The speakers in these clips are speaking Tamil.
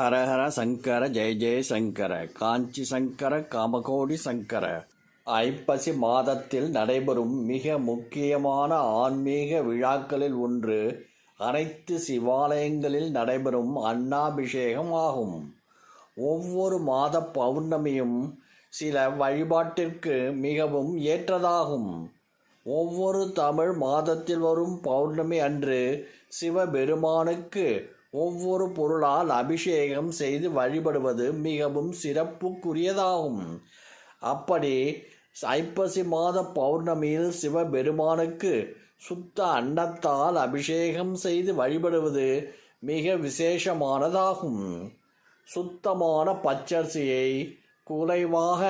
ஹரஹர சங்கர ஜெய ஜெய சங்கர காஞ்சி சங்கர காமகோடி சங்கர. ஐப்பசி மாதத்தில் நடைபெறும் மிக முக்கியமான ஆன்மீக விழாக்களில் ஒன்று அனைத்து சிவாலயங்களில் நடைபெறும் அன்னாபிஷேகம் ஆகும். ஒவ்வொரு மாத பௌர்ணமியும் சில வழிபாட்டிற்கு மிகவும் ஏற்றதாகும். ஒவ்வொரு தமிழ் மாதத்தில் வரும் பௌர்ணமி அன்று சிவபெருமானுக்கு ஒவ்வொரு பொருளால் அபிஷேகம் செய்து வழிபடுவது மிகவும் சிறப்புக்குரியதாகும். அப்படி ஐப்பசி மாத பௌர்ணமியில் சிவபெருமானுக்கு சுத்த அன்னத்தால் அபிஷேகம் செய்து வழிபடுவது மிக விசேஷமானதாகும். சுத்தமான பச்சரிசியை குலைவாக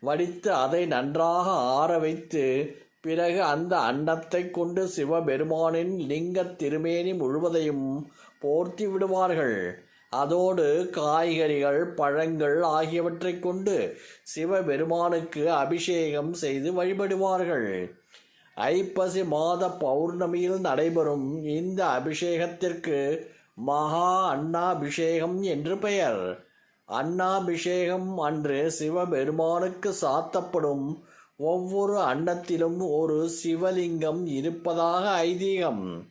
வடித்து அதை நன்றாக ஆற வைத்து பிறகு அந்த அன்னத்தை கொண்டு சிவபெருமானின் லிங்க திருமேனி முழுவதையும் போர்த்தி விடுவார்கள். அதோடு காய்கறிகள் பழங்கள் ஆகியவற்றை கொண்டு சிவபெருமானுக்கு அபிஷேகம் செய்து வழிபடுவார்கள். ஐப்பசி மாத பௌர்ணமியில் நடைபெறும் இந்த அபிஷேகத்திற்கு மகா அண்ணாபிஷேகம் என்று பெயர். அன்னாபிஷேகம் அன்று சிவபெருமானுக்கு சாத்தப்படும் ஒவ்வொரு அன்னத்திலும் ஒரு சிவலிங்கம் இருப்பதாக ஐதீகம்.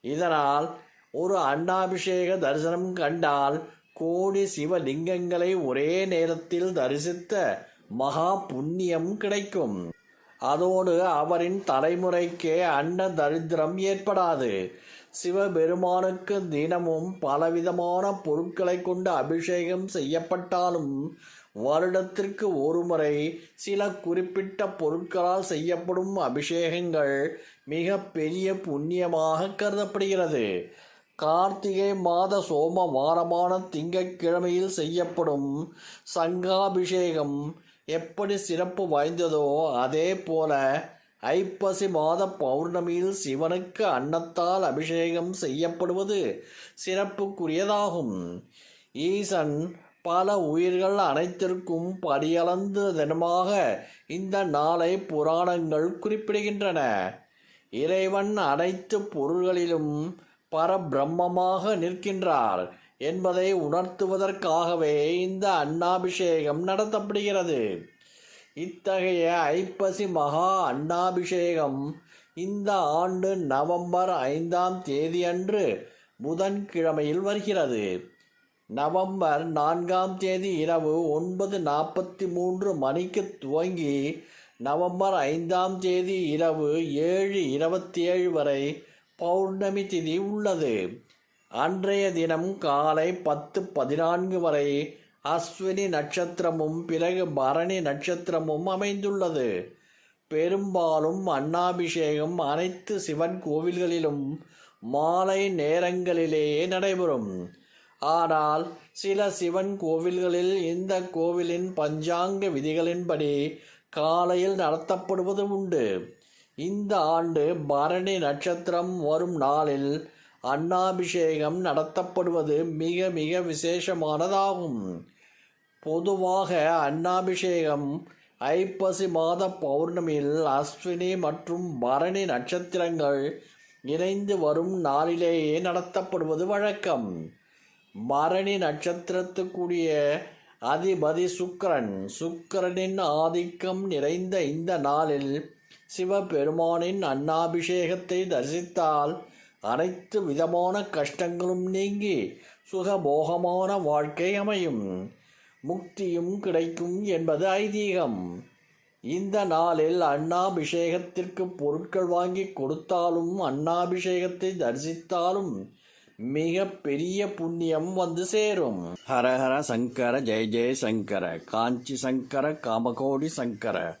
இதனால் ஒரு அண்டாபிஷேக தரிசனம் கண்டால் கோடி சிவலிங்கங்களை ஒரே நேரத்தில் தரிசித்த மகா புண்ணியம் கிடைக்கும். அதோடு அவரின் தலைமுறைக்கே அன்ன தரித்திரம் ஏற்படாது. சிவபெருமானுக்கு தினமும் பலவிதமான பொருட்களை கொண்டு அபிஷேகம் செய்யப்பட்டாலும் வருடத்திற்கு ஒருமுறை சில குறிப்பிட்ட பொருட்களால் செய்யப்படும் அபிஷேகங்கள் மிக பெரிய புண்ணியமாக கருதப்படுகிறது. கார்த்திகை மாத சோம வாரமான திங்கட்கிழமையில் செய்யப்படும் சங்காபிஷேகம் எப்படி சிறப்பு வாய்ந்ததோ அதே போல ஐப்பசி மாத பௌர்ணமியில் சிவனுக்கு அன்னத்தால் அபிஷேகம் செய்யப்படுவது சிறப்புக்குரியதாகும். ஈசன் பல உயிர்கள் அனைத்திற்கும் படியளந்த தினமாக இந்த நாளை புராணங்கள் குறிப்பிடுகின்றன. இறைவன் அனைத்து பொருள்களிலும் பரபிரம்மமாக நிற்கின்றார் என்பதை உணர்த்துவதற்காகவே இந்த அன்னாபிஷேகம் நடத்தப்படுகிறது. இத்தகைய ஐப்பசி மகா அன்னாபிஷேகம் இந்த ஆண்டு நவம்பர் ஐந்தாம் தேதியன்று புதன்கிழமையில் வருகிறது. நவம்பர் நான்காம் தேதி இரவு ஒன்பது நாற்பத்தி மூன்று மணிக்கு துவங்கி நவம்பர் ஐந்தாம் தேதி இரவு ஏழு இருபத்தி ஏழு வரை பௌர்ணமி திதி உள்ளது. அன்றைய தினம் காலை பத்து பதினான்கு வரை அஸ்வினி நட்சத்திரமும் பிறகு பரணி நட்சத்திரமும் அமைந்துள்ளது. பெரும்பாலும் அன்னாபிஷேகம் அனைத்து சிவன் கோவில்களிலும் மாலை நேரங்களிலேயே நடைபெறும். ஆனால் சில சிவன் கோவில்களில் இந்த கோவிலின் பஞ்சாங்க விதிகளின்படி காலையில் நடத்தப்படுவது உண்டு. இந்த ஆண்டு பரணி நட்சத்திரம் வரும் நாளில் அன்னாபிஷேகம் நடத்தப்படுவது மிக மிக விசேஷமானதாகும். பொதுவாக அன்னாபிஷேகம் ஐப்பசி மாத பௌர்ணமியில் அஸ்வினி மற்றும் பரணி நட்சத்திரங்கள் இணைந்து வரும் நாளிலேயே நடத்தப்படுவது வழக்கம். பரணி நட்சத்திரத்துக்குரிய அதிபதி சுக்கரன். சுக்கரனின் ஆதிக்கம் நிறைந்த இந்த நாளில் சிவபெருமானின் அன்னாபிஷேகத்தை தரிசித்தால் அனைத்து விதமான கஷ்டங்களும் நீங்கி சுகபோகமான வாழ்க்கை அமையும். முக்தியும் கிடைக்கும் என்பது ஐதீகம். இந்த நாளில் அன்னாபிஷேகத்திற்கு பொருட்கள் வாங்கி கொடுத்தாலும் அன்னாபிஷேகத்தை தரிசித்தாலும் மிக பெரிய புண்ணியம் வந்து சேரும். ஹரஹர சங்கர ஜெய ஜெய சங்கர காஞ்சி சங்கர காமகோடி சங்கர.